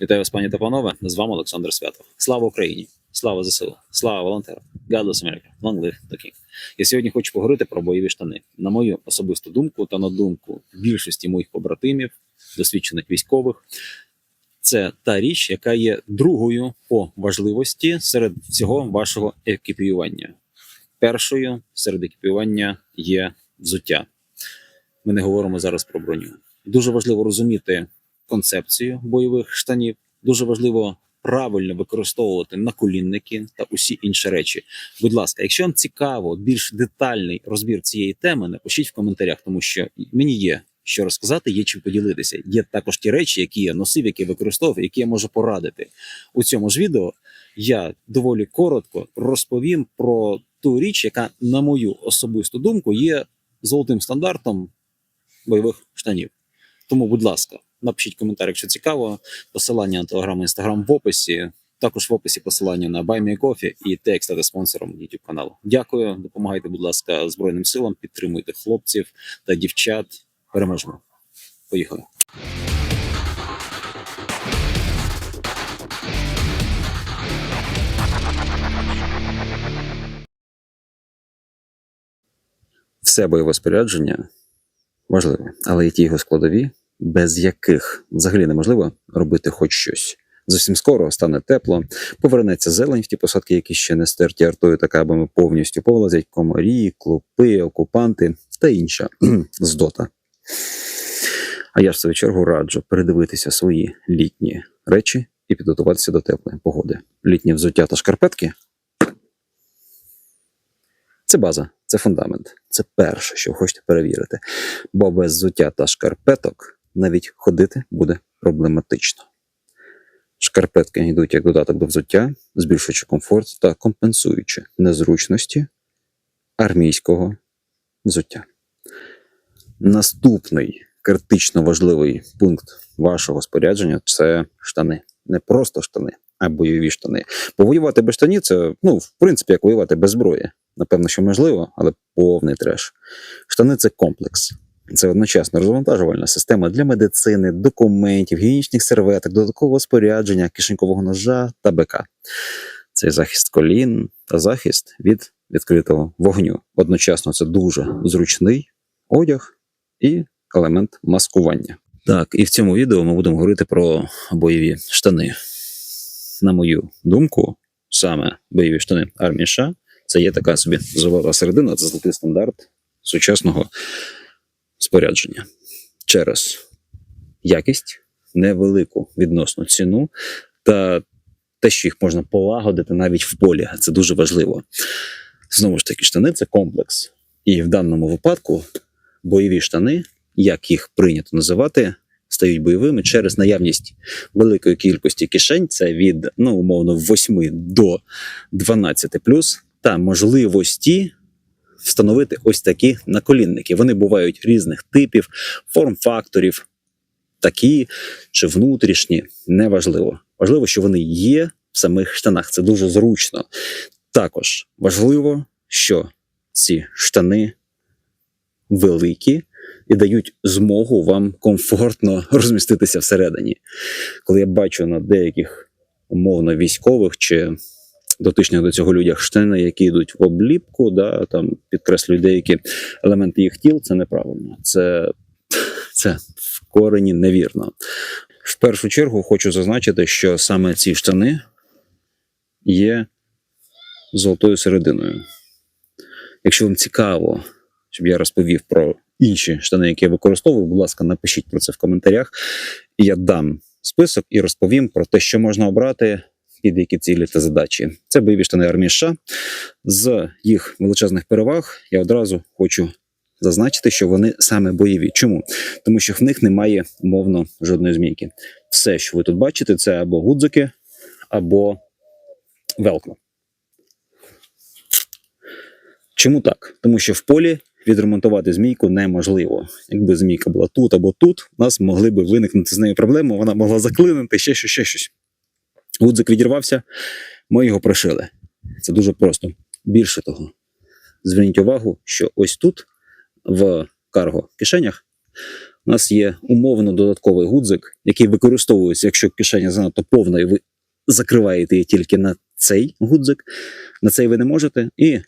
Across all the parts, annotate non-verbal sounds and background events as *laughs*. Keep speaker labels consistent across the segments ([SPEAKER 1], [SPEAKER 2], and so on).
[SPEAKER 1] Вітаю вас, пані та панове. З вами Олександр Святов. Слава Україні! Слава ЗСУ! Слава волонтерам! God bless! Long live the King! Я сьогодні хочу поговорити про бойові штани. На мою особисту думку та на думку більшості моїх побратимів, досвідчених військових. Це та річ, яка є другою по важливості серед всього вашого екіпіювання. Першою серед екіпіювання є взуття. Ми не говоримо зараз про броню. Дуже важливо розуміти концепцію бойових штанів. Дуже важливо правильно використовувати наколінники та усі інші речі. Будь ласка, якщо вам цікаво більш детальний розбір цієї теми, напишіть в коментарях, тому що мені є що розказати, є чим поділитися. Є також ті речі, які я носив, які я використовував, які я можу порадити у цьому ж відео. Я доволі коротко розповім про ту річ, яка, на мою особисту думку, є золотим стандартом бойових штанів. Тому, будь ласка, напишіть коментар, якщо цікаво. Посилання на телеграм, інстаграм в описі. Також в описі посилання на Buy Me Coffee і те, як стати спонсором YouTube каналу. Дякую, допомагайте, будь ласка, Збройним силам, підтримуйте хлопців та дівчат. Переможемо. Поїхали. Все бойове спорядження важливе, але є ті його складові, без яких взагалі неможливо робити хоч щось. Зовсім скоро стане тепло, повернеться зелень в ті посадки, які ще не стерті артою та кабами повністю, повилазять комарі, клопи, окупанти та інша *clears throat* здота. А я ж в свою чергу раджу передивитися свої літні речі і підготуватися до теплої погоди. Літні взуття та шкарпетки це база, це фундамент. Це перше, що ви хочете перевірити. Бо без взуття та шкарпеток навіть ходити буде проблематично. Шкарпетки йдуть як додаток до взуття, збільшуючи комфорт та компенсуючи незручності армійського взуття. Наступний критично важливий пункт вашого спорядження це штани. Не просто штани, а бойові штани. Бо воювати без штанів це, ну, в принципі, як воювати без зброї. Напевно, що можливо, але повний треш. Штани це комплекс. Це одночасно розвантажувальна система для медицини, документів, гігієнічних серветок, додаткового спорядження, кишенькового ножа та БК. Це захист колін та захист від відкритого вогню. Одночасно це дуже зручний одяг і елемент маскування. Так, і в цьому відео ми будемо говорити про бойові штани. На мою думку, саме бойові штани армії США це є така собі золота середина, це золотий стандарт сучасного спорядження через якість, невелику відносну ціну та те, що їх можна полагодити навіть в полі. Це дуже важливо. Знову ж таки, штани це комплекс. І в даному випадку бойові штани, як їх прийнято називати, стають бойовими через наявність великої кількості кишень, це від ну, умовно 8 до 12 плюс, та можливості встановити ось такі наколінники. Вони бувають різних типів, форм-факторів, такі чи внутрішні, неважливо. Важливо, що вони є в самих штанах. Це дуже зручно. Також важливо, що ці штани великі і дають змогу вам комфортно *laughs* розміститися всередині. Коли я бачу на деяких умовно військових чи дотичних до цього людях штани, які йдуть в обліпку, да, там підкреслюють деякі елементи їх тіл, це неправильно. Це, це в корені невірно. В першу чергу хочу зазначити, що саме ці штани є золотою серединою. Якщо вам цікаво, щоб я розповів про інші штани, які я використовую, будь ласка, напишіть про це в коментарях. Я дам список і розповім про те, що можна обрати під які цілі та задачі. Це бойові штани армії США. З їх величезних переваг я одразу хочу зазначити, що вони саме бойові. Чому? Тому що в них немає умовно жодної змійки. Все, що ви тут бачите, це або гудзики, або велкро. Чому так? Тому що в полі відремонтувати змійку неможливо. Якби змійка була тут або тут, у нас могли би виникнути з нею проблеми, вона могла заклинити ще щось, ще щось. Гудзик відірвався, ми його пришили. Це дуже просто. Більше того, зверніть увагу, що ось тут, в карго кишенях, у нас є умовно додатковий гудзик, який використовується, якщо кишеня занадто повна, і ви закриваєте її тільки на цей гудзик, на цей ви не можете, і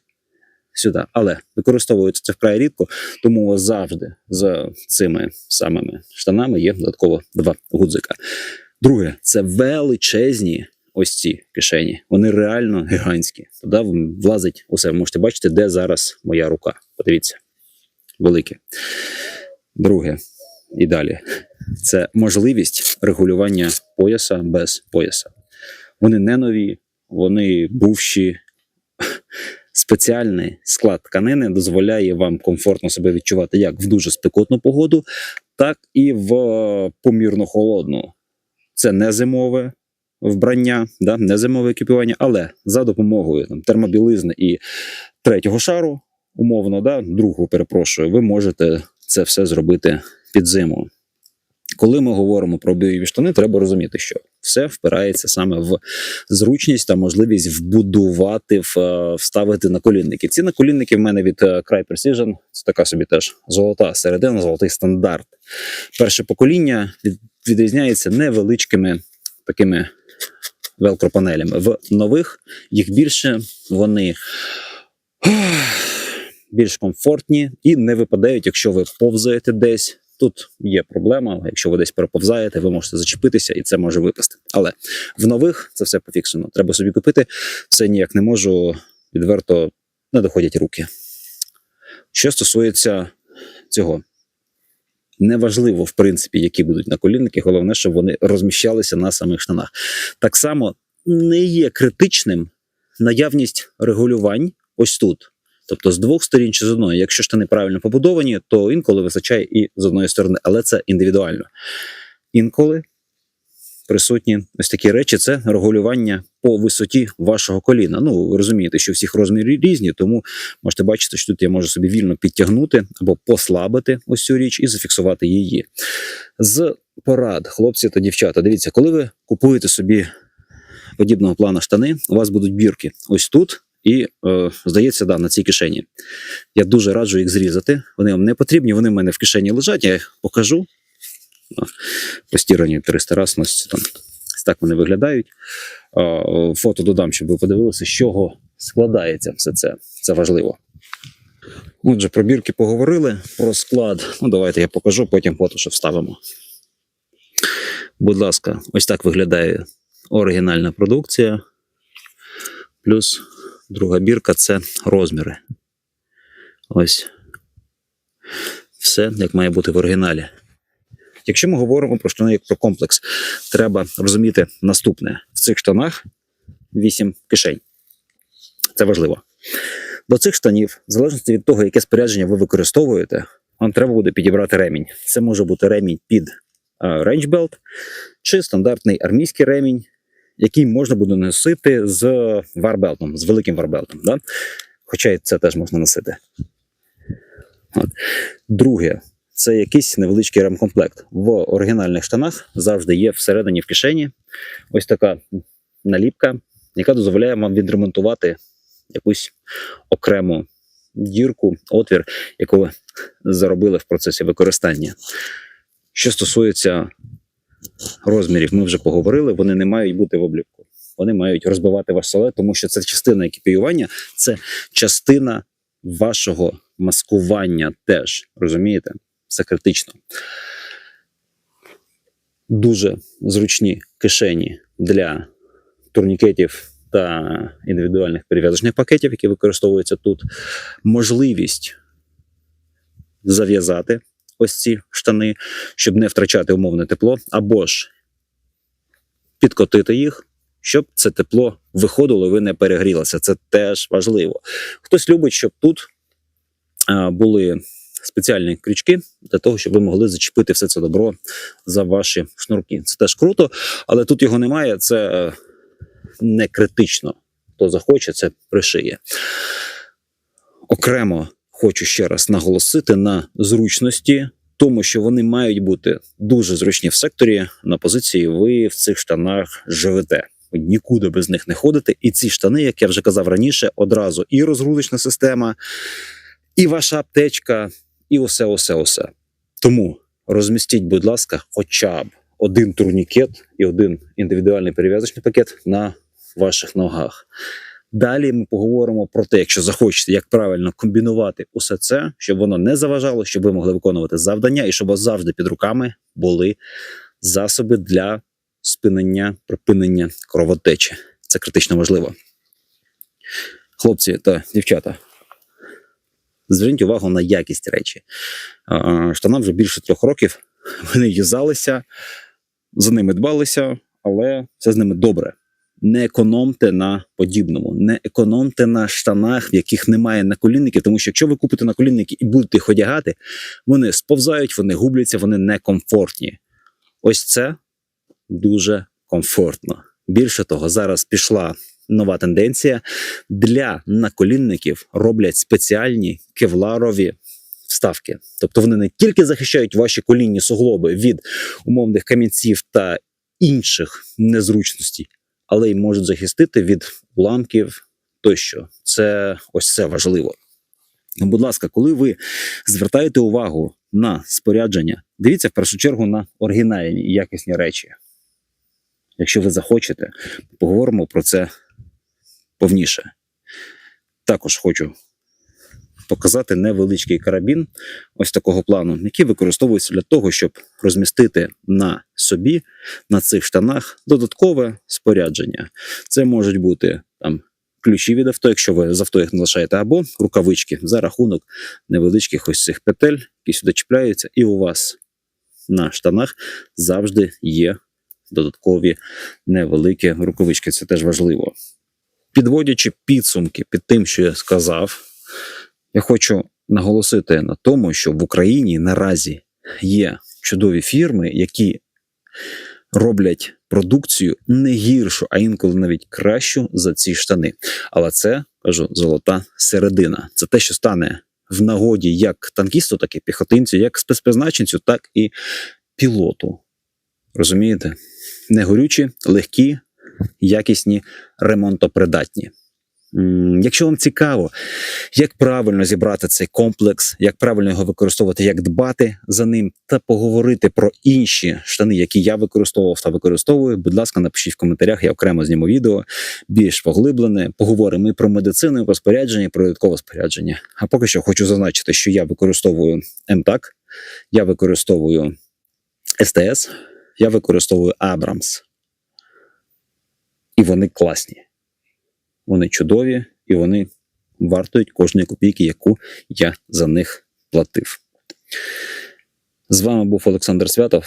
[SPEAKER 1] сюди. Але використовується це вкрай рідко, тому завжди за цими самими штанами є додатково два гудзика. Друге, це величезні ось ці кишені. Вони реально гігантські. Туди влазить усе. Ви можете бачити, де зараз моя рука. Подивіться, велике. Друге, і далі це можливість регулювання пояса без пояса. Вони не нові, вони бувші. Спеціальний склад тканини дозволяє вам комфортно себе відчувати як в дуже спекотну погоду, так і в помірно холодну. Це не зимове вбрання, да, не зимове екіпірування, але за допомогою там, термобілизни і третього шару, умовно, да, другого перепрошую, ви можете це все зробити під зиму. Коли ми говоримо про бойові штани, треба розуміти, що все впирається саме в зручність та можливість вбудувати, в- вставити наколінники. Ці наколінники в мене від е, Cry Precision, це така собі теж золота середина, золотий стандарт. Перше покоління від- відрізняється невеличкими такими велкропанелями. В нових їх більше, вони *sighs* більш комфортні і не випадають, якщо ви повзаєте десь. Тут є проблема, якщо ви десь переповзаєте, ви можете зачепитися і це може випасти. Але в нових це все пофіксено. Треба собі купити. Це ніяк не можу відверто не доходять руки. Що стосується цього, неважливо, в принципі, які будуть наколінники, головне, щоб вони розміщалися на самих штанах. Так само не є критичним наявність регулювань ось тут. Тобто з двох сторін чи з одної. Якщо штани правильно побудовані, то інколи вистачає і з одної сторони, але це індивідуально. Інколи присутні ось такі речі: це регулювання по висоті вашого коліна. Ну, ви розумієте, що всіх розмірів різні, тому можете бачити, що тут я можу собі вільно підтягнути або послабити ось цю річ і зафіксувати її. З порад, хлопці та дівчата, дивіться, коли ви купуєте собі подібного плану штани, у вас будуть бірки ось тут. І, е, здається, да, на цій кишені. Я дуже раджу їх зрізати. Вони вам не потрібні, вони в мене в кишені лежать, я їх покажу. Постірані 300 раз носяться там. Так вони виглядають. Фото додам, щоб ви подивилися, з чого складається все це. Це важливо. Отже, про бірки поговорили, про склад. Ну, давайте я покажу, потім фото ще вставимо. Будь ласка, ось так виглядає оригінальна продукція. Плюс друга бірка це розміри. Ось. Все як має бути в оригіналі. Якщо ми говоримо про штани як про комплекс, треба розуміти наступне: в цих штанах 8 кишень. Це важливо. До цих штанів, в залежності від того, яке спорядження ви використовуєте, вам треба буде підібрати ремінь. Це може бути ремінь під рейнджбелт чи стандартний армійський ремінь, який можна буде носити з варбелтом, з великим варбелтом. Да? Хоча це теж можна носити. От. Друге, це якийсь невеличкий ремкомплект. В оригінальних штанах завжди є всередині в кишені ось така наліпка, яка дозволяє вам відремонтувати якусь окрему дірку, отвір, яку ви заробили в процесі використання. Що стосується розмірів, ми вже поговорили, вони не мають бути в обліку. Вони мають розбивати ваш соле, тому що це частина екіпіювання, це частина вашого маскування теж. Розумієте? Це критично. Дуже зручні кишені для турнікетів та індивідуальних перев'язочних пакетів, які використовуються тут. Можливість зав'язати ось ці штани, щоб не втрачати умовне тепло, або ж підкотити їх, щоб це тепло виходило, і ви не перегрілися. Це теж важливо. Хтось любить, щоб тут були спеціальні крючки для того, щоб ви могли зачепити все це добро за ваші шнурки. Це теж круто, але тут його немає. Це е, не критично. Хто захоче, це пришиє. Окремо хочу ще раз наголосити на зручності, тому що вони мають бути дуже зручні в секторі на позиції. Ви в цих штанах живете. Ви нікуди без них не ходите. І ці штани, як я вже казав раніше, одразу і розгрузочна система, і ваша аптечка, і усе, усе, усе. Тому розмістіть, будь ласка, хоча б один турнікет і один індивідуальний перев'язочний пакет на ваших ногах. Далі ми поговоримо про те, якщо захочете, як правильно комбінувати усе це, щоб воно не заважало, щоб ви могли виконувати завдання, і щоб завжди під руками були засоби для спинення, припинення кровотечі. Це критично важливо. Хлопці та дівчата, зверніть увагу на якість речі. Штанам вже більше трьох років. *laughs* Вони юзалися, за ними дбалися, але все з ними добре. Не економте на подібному, не економте на штанах, в яких немає наколінників, тому що якщо ви купите наколінники і будете їх одягати, вони сповзають, вони губляться, вони некомфортні. Ось це дуже комфортно. Більше того, зараз пішла нова тенденція. Для наколінників роблять спеціальні кевларові вставки. Тобто вони не тільки захищають ваші колінні суглоби від умовних камінців та інших незручностей, але й можуть захистити від уламків тощо. Це ось це важливо. Будь ласка, коли ви звертаєте увагу на спорядження, дивіться в першу чергу на оригінальні і якісні речі. Якщо ви захочете, поговоримо про це повніше. Також хочу показати невеличкий карабін ось такого плану, який використовується для того, щоб розмістити на собі, на цих штанах, додаткове спорядження. Це можуть бути там ключі від авто, якщо ви з авто їх не лишаєте, або рукавички за рахунок невеличких ось цих петель, які сюди чіпляються, і у вас на штанах завжди є додаткові невеликі рукавички. Це теж важливо. Підводячи підсумки під тим, що я сказав, я хочу наголосити на тому, що в Україні наразі є чудові фірми, які роблять продукцію не гіршу, а інколи навіть кращу за ці штани. Але це кажу золота середина. Це те, що стане в нагоді як танкісту, так і піхотинцю, як спецпризначенцю, так і пілоту. Розумієте? Не горючі, легкі, якісні, ремонтопридатні. Якщо вам цікаво, як правильно зібрати цей комплекс, як правильно його використовувати, як дбати за ним, та поговорити про інші штани, які я використовував та використовую, будь ласка, напишіть в коментарях, я окремо зніму відео більш поглиблене. Поговоримо і про медицину, і про спорядження, і про додаткове спорядження. А поки що хочу зазначити, що я використовую МТАК, я використовую СТС, я використовую Абрамс. І вони класні. Вони чудові і вони вартують кожної копійки, яку я за них платив. З вами був Олександр Святов.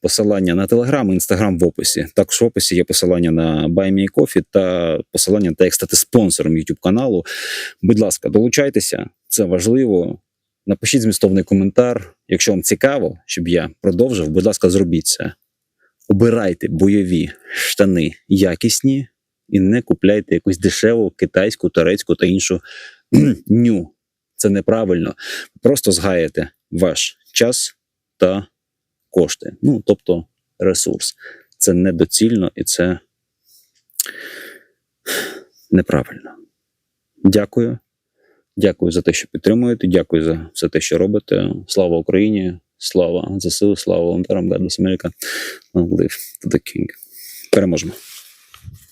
[SPEAKER 1] Посилання на Телеграм Інстаграм в описі. Також в описі є посилання на BuyMeCoffee та посилання на те, як стати спонсором YouTube каналу. Будь ласка, долучайтеся, це важливо. Напишіть змістовний коментар. Якщо вам цікаво, щоб я продовжив, будь ласка, зробіть це. Обирайте бойові штани якісні і не купляйте якусь дешеву китайську, турецьку та іншу ню. Це неправильно. Просто згаєте ваш час та кошти. Ну, тобто ресурс. Це недоцільно і це неправильно. Дякую. Дякую за те, що підтримуєте. Дякую за все те, що робите. Слава Україні! Слава. ЗСУ, слава волонтерам, God Америка, Лив. Live the King. Переможемо.